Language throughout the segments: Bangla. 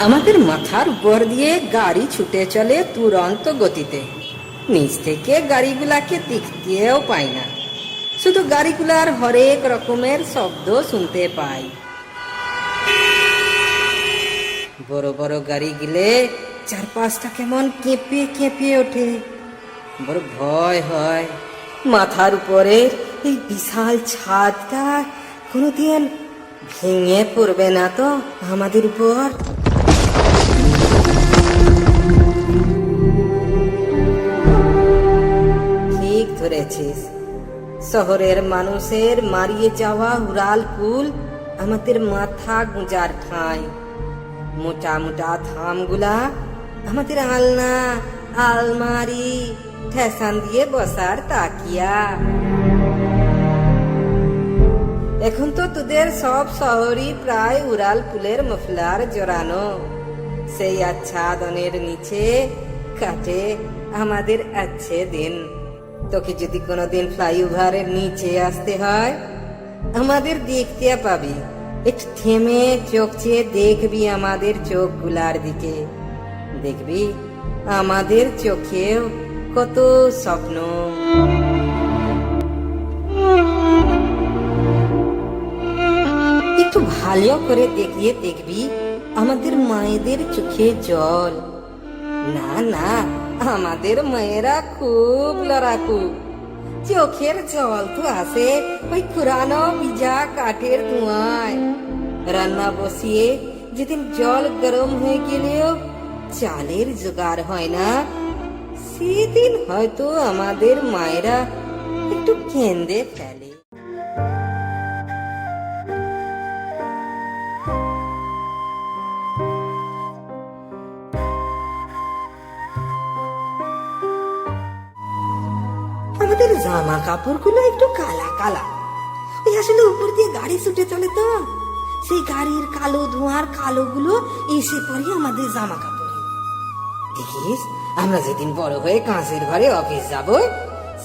আমাদের মাথার উপর দিয়ে গাড়ি ছুটে চলে তুরন্ত গতিতে। নিচ থেকে গাড়িগুলাকে দেখতেও পাই না। শুধু গাড়িগুলার হরেক রকমের শব্দ শুনতে পাই। বড় বড় গাড়ি গেলে চারপাশটা কেমন কেঁপে কেঁপে ওঠে। বড় ভয় হয়। মাথার উপরে এই বিশাল ছাদটা কোনোদিন ভেঙে পড়বে না তো আমাদের উপর। শহরের মানুষের মারিয়ে যাওয়া উড়াল পুল আমাদের মাথা গুঁজার ঠাঁই। মোটা মোটা থামগুলা আমাদের আলনা, আলমারি, ঠেসান দিয়ে বসার তাকিয়া। এখন তো তোদের সব শহরই প্রায় উড়াল পুলের মফলার জড়ানো। সেই আচ্ছাদনের নিচে কাটে আমাদের আচ্ছে দিন তোকে যদি কোনোদিন ফ্লাইওভারের নিচে আসতে হয়, আমাদের দেখতে পাবি। একটু থেমে চোখ চেয়ে দেখবি আমাদের চোখগুলার দিকে। দেখবি আমাদের চোখেও কত স্বপ্ন। একটু ভালো করে দেখিয়ে দেখবি আমাদের মায়েদের চোখে জল। না না। আমাদের মায়েরা খুব লড়াকু। চোখের জল তো আসে ওই পুরানো ভিজা কাঠের ধোঁয়ায়। রান্না বসিয়ে যেদিন জল গরম হয়ে গেলেও চালের জোগাড় হয় না। সেদিন হয়তো আমাদের মায়েরা একটু কেঁদে ফেলে। আমাদের জামা কাপড়গুলো একটু কালা কালা। ওই আসলে উপর দিয়ে গাড়ি ছুটে চলে তো। সেই গাড়ির কালো ধোঁয়ার কালো গুলো এসে পড়ে আমাদের জামা কাপড়ে দেখিস, আমরা যেদিন বড় হয়ে কাঁচের ঘরে অফিস যাব,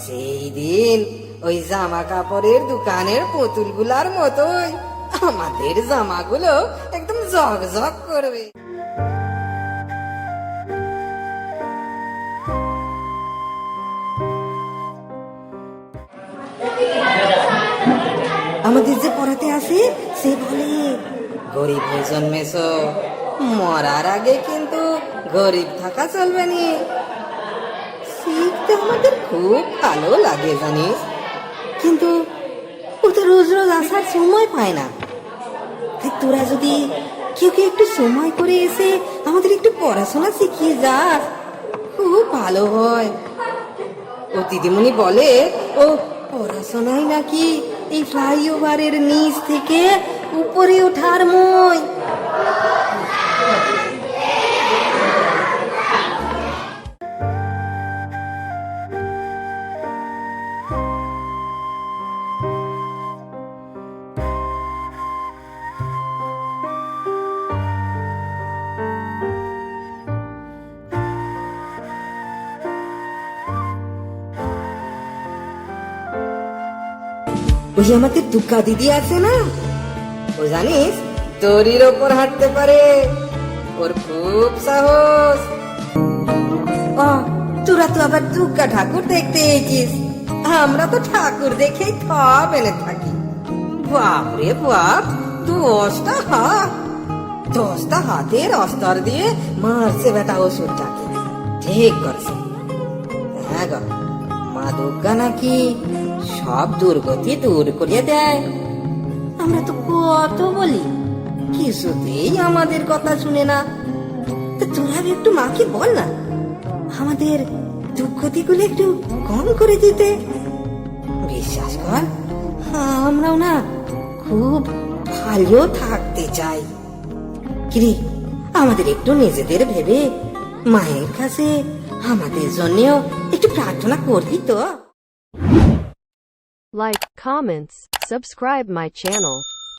সেই দিন ওই জামা কাপড়ের দোকানের পুতুলগুলার মতোই আমাদের জামাগুলো একদম ঝকঝক করবে। আমাদের যে পড়াতে আসে, সে বলে, গরিব হয়ে জন্মেছ, মরার আগে কিন্তু গরিব থাকা চলবে নি। শিখতে আমাদের খুব ভালো লাগে, জানিস। কিন্তু ও তো রোজ রোজ আসার সময় পায় না। তোরা যদি কেউ কেউ একটু সময় করে এসে আমাদের একটু পড়াশোনা শিখিয়ে যাস খুব ভালো হয়। ও দিদিমণি বলে, ও, পড়াশোনায় নাকি এই ফ্লাইওভারের নিচ থেকে উপরে ওঠার মই ওই আমাদের দুর্গা দিদি আছে না? ও জানিস, দড়ির ওপর হাঁটতে পারে। ওর খুব সাহস। ও, তোরা তো আবার দুর্গা ঠাকুর দেখতে এসেছিস আমরা তো ঠাকুর দেখেই থপ এনে থাকি। বাপ রে বাপ, দশটা হাত। দশটা হাতের অস্তর দিয়ে মারছে বেটা ওষুধটাকে ঠিক করছে। হ্যাঁ গো। মা দুর্গা নাকি সব দুর্গতি দূর করিয়ে দেয়? আমরা তো কত বলি, কিছুতেই আমাদের কথা শুনে না। তোরা একটু মাকে বল না, আমাদের দুর্গতিগুলো একটু কম করে দিতে। বিশ্বাস কর, আমরাও না খুব ভালো থাকতে চাই। কিরে, আমাদের একটু নিজেদের ভেবে মায়ের কাছে আমাদের জন্যও একটু প্রার্থনা করবি তো Like, comments, subscribe my channel.